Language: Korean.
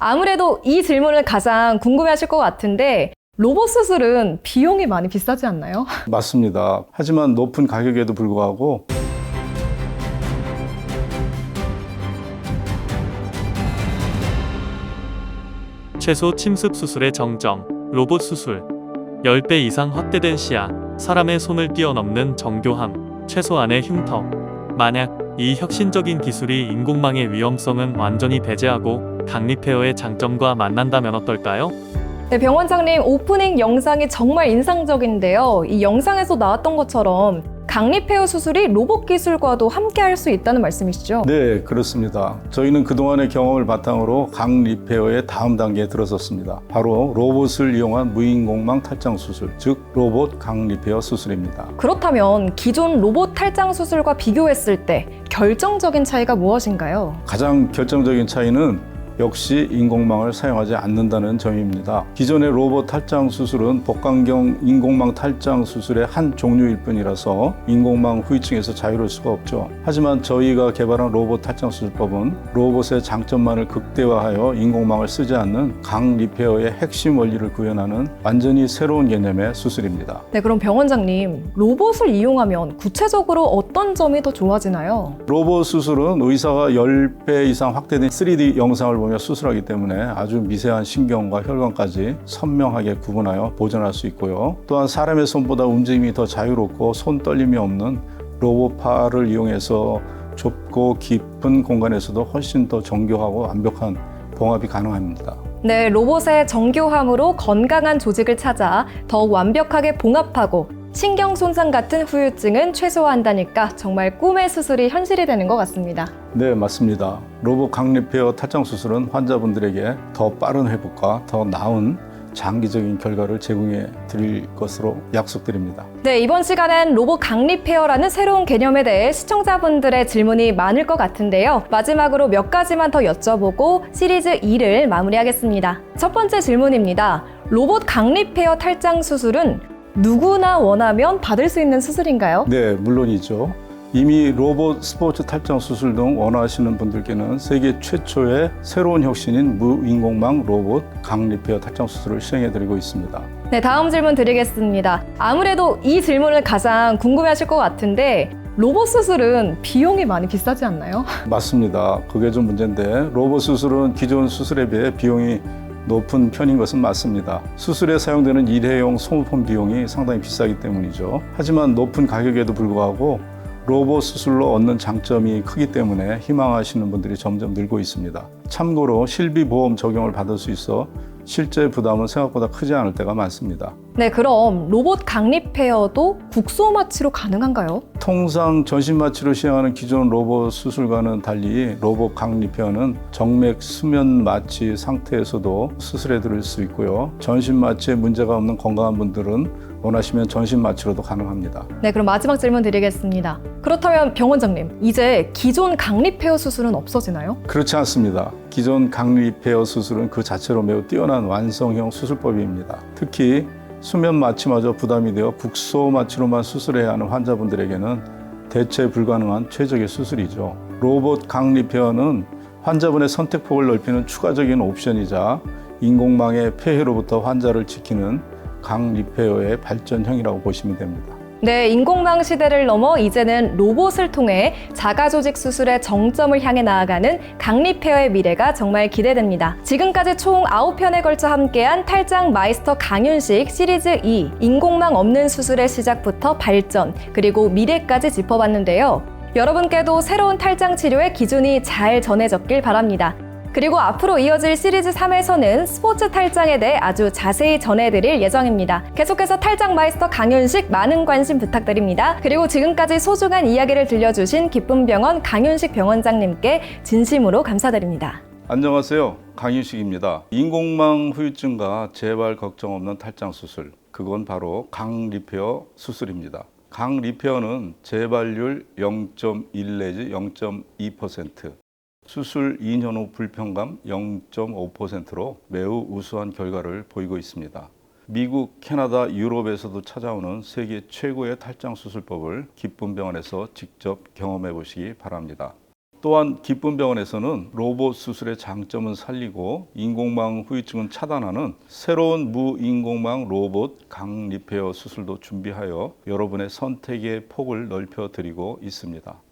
아무래도 이 질문을 가장 궁금해하실 것 같은데 로봇 수술은 비용이 많이 비싸지 않나요? 맞습니다. 하지만 높은 가격에도 불구하고 최소 침습 수술의 정정, 로봇 수술, 10배 이상 확대된 시야, 사람의 손을 뛰어넘는 정교함, 최소한의 흉터. 만약 이 혁신적인 기술이 인공망의 위험성은 완전히 배제하고 강립헤어의 장점과 만난다면 어떨까요? 네, 병원장님 오프닝 영상이 정말 인상적인데요. 이 영상에서 나왔던 것처럼 강립헤어 수술이 로봇 기술과도 함께 할 수 있다는 말씀이시죠? 네, 그렇습니다. 저희는 그동안의 경험을 바탕으로 강 리페어의 다음 단계에 들어섰습니다. 바로 로봇을 이용한 무인공망 탈장 수술, 즉 로봇 강 리페어 수술입니다. 그렇다면 기존 로봇 탈장 수술과 비교했을 때 결정적인 차이가 무엇인가요? 가장 결정적인 차이는 역시 인공망을 사용하지 않는다는 점입니다. 기존의 로봇 탈장 수술은 복강경 인공망 탈장 수술의 한 종류일 뿐이라서 인공망 후유증에서 자유로울 수가 없죠. 하지만 저희가 개발한 로봇 탈장 수술법은 로봇의 장점만을 극대화하여 인공망을 쓰지 않는 강 리페어의 핵심 원리를 구현하는 완전히 새로운 개념의 수술입니다. 네, 그럼 병원장님 로봇을 이용하면 구체적으로 어떤 점이 더 좋아지나요? 로봇 수술은 의사가 10배 이상 확대된 3D 영상을 보며 수술하기 때문에 아주 미세한 신경과 혈관까지 선명하게 구분하여 보존할 수 있고요. 또한 사람의 손보다 움직임이 더 자유롭고 손 떨림이 없는 로봇파를 이용해서 좁고 깊은 공간에서도 훨씬 더 정교하고 완벽한 봉합이 가능합니다. 네, 로봇의 정교함으로 건강한 조직을 찾아 더욱 완벽하게 봉합하고 신경 손상 같은 후유증은 최소화한다니까 정말 꿈의 수술이 현실이 되는 것 같습니다. 네, 맞습니다. 로봇 강리페어 탈장 수술은 환자분들에게 더 빠른 회복과 더 나은 장기적인 결과를 제공해 드릴 것으로 약속드립니다. 네, 이번 시간엔 로봇 강립헤어라는 새로운 개념에 대해 시청자분들의 질문이 많을 것 같은데요. 마지막으로 몇 가지만 더 여쭤보고 시리즈 2를 마무리하겠습니다. 첫 번째 질문입니다. 로봇 강립헤어 탈장 수술은 누구나 원하면 받을 수 있는 수술인가요? 네, 물론이죠. 이미 로봇 스포츠 탈장 수술 등 원하시는 분들께는 세계 최초의 새로운 혁신인 무인공망 로봇 강리페어 탈장 수술을 시행해 드리고 있습니다. 네, 다음 질문 드리겠습니다. 아무래도 이 질문을 가장 궁금해 하실 것 같은데 로봇 수술은 비용이 많이 비싸지 않나요? 맞습니다. 그게 좀 문제인데 로봇 수술은 기존 수술에 비해 비용이 높은 편인 것은 맞습니다. 수술에 사용되는 일회용 소모품 비용이 상당히 비싸기 때문이죠. 하지만 높은 가격에도 불구하고 로봇 수술로 얻는 장점이 크기 때문에 희망하시는 분들이 점점 늘고 있습니다. 참고로 실비보험 적용을 받을 수 있어 실제 부담은 생각보다 크지 않을 때가 많습니다. 네, 그럼 로봇 강립헤어도 국소 마취로 가능한가요? 통상 전신 마취로 시행하는 기존 로봇 수술과는 달리 로봇 강리페어는 정맥 수면 마취 상태에서도 수술해 드릴 수 있고요. 전신 마취에 문제가 없는 건강한 분들은 원하시면 전신 마취로도 가능합니다. 네, 그럼 마지막 질문 드리겠습니다. 그렇다면 병원장님, 이제 기존 강립 헤어 수술은 없어지나요? 그렇지 않습니다. 기존 강리페어 수술은 그 자체로 매우 뛰어난 완성형 수술법입니다. 특히 수면 마취마저 부담이 되어 국소 마취로만 수술해야 하는 환자분들에게는 대체 불가능한 최적의 수술이죠. 로봇 강리페어는 환자분의 선택폭을 넓히는 추가적인 옵션이자 인공망의 폐해로부터 환자를 지키는 강 리페어의 발전형이라고 보시면 됩니다. 네, 인공망 시대를 넘어 이제는 로봇을 통해 자가조직 수술의 정점을 향해 나아가는 강립헤어의 미래가 정말 기대됩니다. 지금까지 총 9편에 걸쳐 함께한 탈장 마이스터 강윤식 시리즈 2 인공망 없는 수술의 시작부터 발전 그리고 미래까지 짚어봤는데요. 여러분께도 새로운 탈장 치료의 기준이 잘 전해졌길 바랍니다. 그리고 앞으로 이어질 시리즈 3에서는 스포츠 탈장에 대해 아주 자세히 전해드릴 예정입니다. 계속해서 탈장 마이스터 강윤식 많은 관심 부탁드립니다. 그리고 지금까지 소중한 이야기를 들려주신 기쁨병원 강윤식 병원장님께 진심으로 감사드립니다. 안녕하세요. 강윤식입니다. 인공망 후유증과 재발 걱정 없는 탈장 수술. 그건 바로 강 리페어 수술입니다. 강 리페어는 재발률 0.1 내지 0.2%, 수술 2년 후 불편감 0.5%로 매우 우수한 결과를 보이고 있습니다. 미국, 캐나다, 유럽에서도 찾아오는 세계 최고의 탈장 수술법을 기쁨병원에서 직접 경험해 보시기 바랍니다. 또한 기쁨병원에서는 로봇 수술의 장점은 살리고 인공망 후유증은 차단하는 새로운 무인공망 로봇 강 리페어 수술도 준비하여 여러분의 선택의 폭을 넓혀 드리고 있습니다.